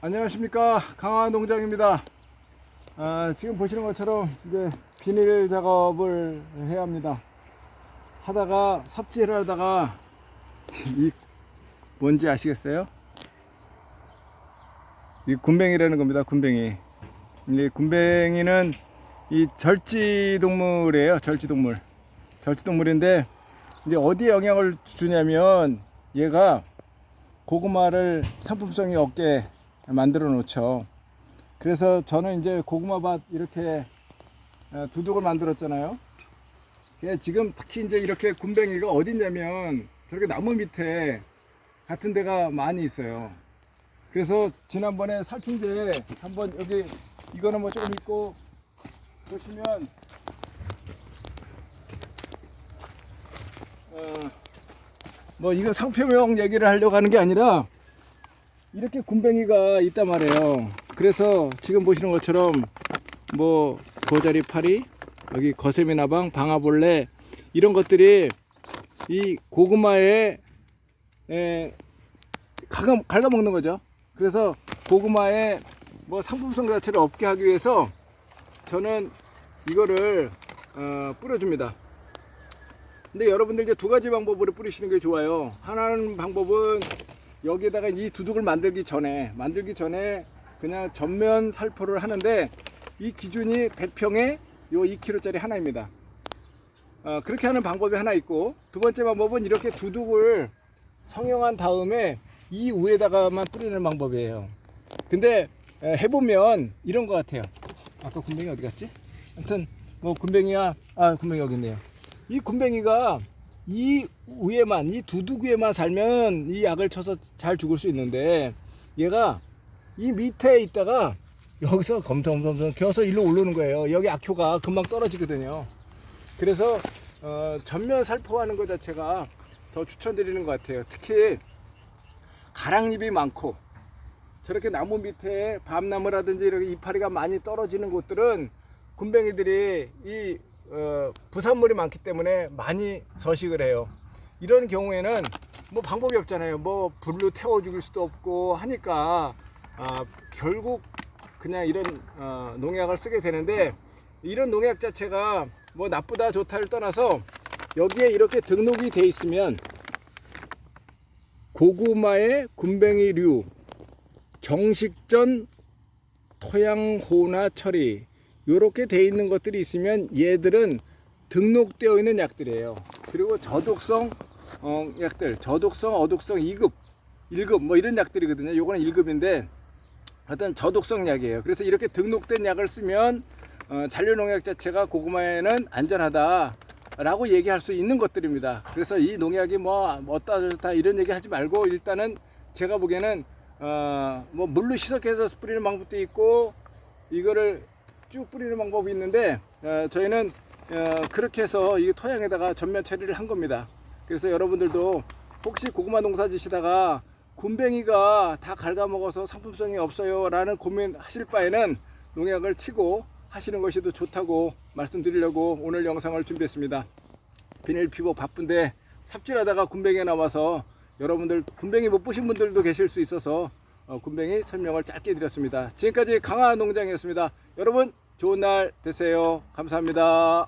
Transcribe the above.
안녕하십니까 강화 농장입니다. 아, 지금 보시는 것처럼 이제 비닐 작업을 해야 합니다. 하다가 삽질을 하다가 이 뭔지 아시겠어요? 이 군뱅이라는 겁니다. 군뱅이. 이 군뱅이는 이 절지 동물이에요. 절지 동물. 절지 동물인데 이제 어디에 영향을 주냐면 얘가 고구마를 상품성이 없게 만들어 놓죠. 그래서 저는 이제 고구마 밭 이렇게 어, 두둑을 만들었잖아요. 그게 지금 특히 이제 이렇게 군뱅이가 어딨냐면 저렇게 나무 밑에 같은 데가 많이 있어요. 그래서 지난번에 살충제 한번 여기 이거는 뭐 조금 있고 보시면 어, 뭐 이거 상표명 얘기를 하려고 하는 게 아니라 이렇게 군뱅이가 있단 말이에요. 그래서 지금 보시는 것처럼 뭐 고자리 파리, 여기 거세미 나방, 방아벌레 이런 것들이 이 고구마에 에, 갉아, 갉아먹는 거죠. 그래서 고구마에 뭐 상품성 자체를 없게 하기 위해서 저는 이거를 어, 뿌려줍니다. 근데 여러분들 이제 두 가지 방법으로 뿌리시는 게 좋아요. 하나는 방법은 여기에다가 이 두둑을 만들기 전에 만들기 전에 그냥 전면 살포를 하는데 이 기준이 100평에 요 2kg짜리 하나입니다. 어, 그렇게 하는 방법이 하나 있고 두 번째 방법은 이렇게 두둑을 성형한 다음에 이 위에다가만 뿌리는 방법이에요. 근데 에, 해보면 이런 것 같아요. 아까 군뱅이 어디 갔지? 아무튼 뭐 군뱅이야 아 군뱅이 여기 있네요. 이 군뱅이가 이 위에만 이 두둑 위에만 살면 이 약을 쳐서 잘 죽을 수 있는데 얘가 이 밑에 있다가 여기서 검성검성 겨서 일로 올라오는 거예요. 여기 악효가 금방 떨어지거든요. 그래서 어, 전면 살포하는 것 자체가 더 추천드리는 것 같아요. 특히 가랑잎이 많고 저렇게 나무 밑에 밤나무라든지 이렇게 이파리가 많이 떨어지는 곳들은 군뱅이들이 이 어, 부산물이 많기 때문에 많이 서식을 해요. 이런 경우에는 뭐 방법이 없잖아요. 뭐 불로 태워 죽일 수도 없고 하니까 아, 결국 그냥 이런 어, 농약을 쓰게 되는데 이런 농약 자체가 뭐 나쁘다 좋다를 떠나서 여기에 이렇게 등록이 돼 있으면 고구마의 군뱅이류 정식전 토양호나 처리 이렇게 돼 있는 것들이 있으면 얘들은 등록되어 있는 약들이에요. 그리고 저독성 어, 약들, 저독성, 어독성 2급, 1급 뭐 이런 약들이거든요. 요거는 1급인데 어떤 저독성 약이에요. 그래서 이렇게 등록된 약을 쓰면 어, 잔류농약 자체가 고구마에는 안전하다 라고 얘기할 수 있는 것들입니다. 그래서 이 농약이 뭐 어따 저따 이런 얘기 하지 말고 일단은 제가 보기에는 어, 뭐 물로 희석해서 뿌리는 방법도 있고 이거를 쭉 뿌리는 방법이 있는데 어, 저희는 어, 그렇게 해서 이 토양에다가 전면 처리를 한 겁니다. 그래서 여러분들도 혹시 고구마 농사 지시다가 군뱅이가 다 갉아먹어서 상품성이 없어요 라는 고민하실 바에는 농약을 치고 하시는 것이 더 좋다고 말씀드리려고 오늘 영상을 준비했습니다. 비닐 피고 바쁜데 삽질하다가 군뱅이 나와서 여러분들 군뱅이 못 보신 분들도 계실 수 있어서 어, 군뱅이 설명을 짧게 드렸습니다. 지금까지 강화 농장이었습니다. 여러분 좋은 날 되세요. 감사합니다.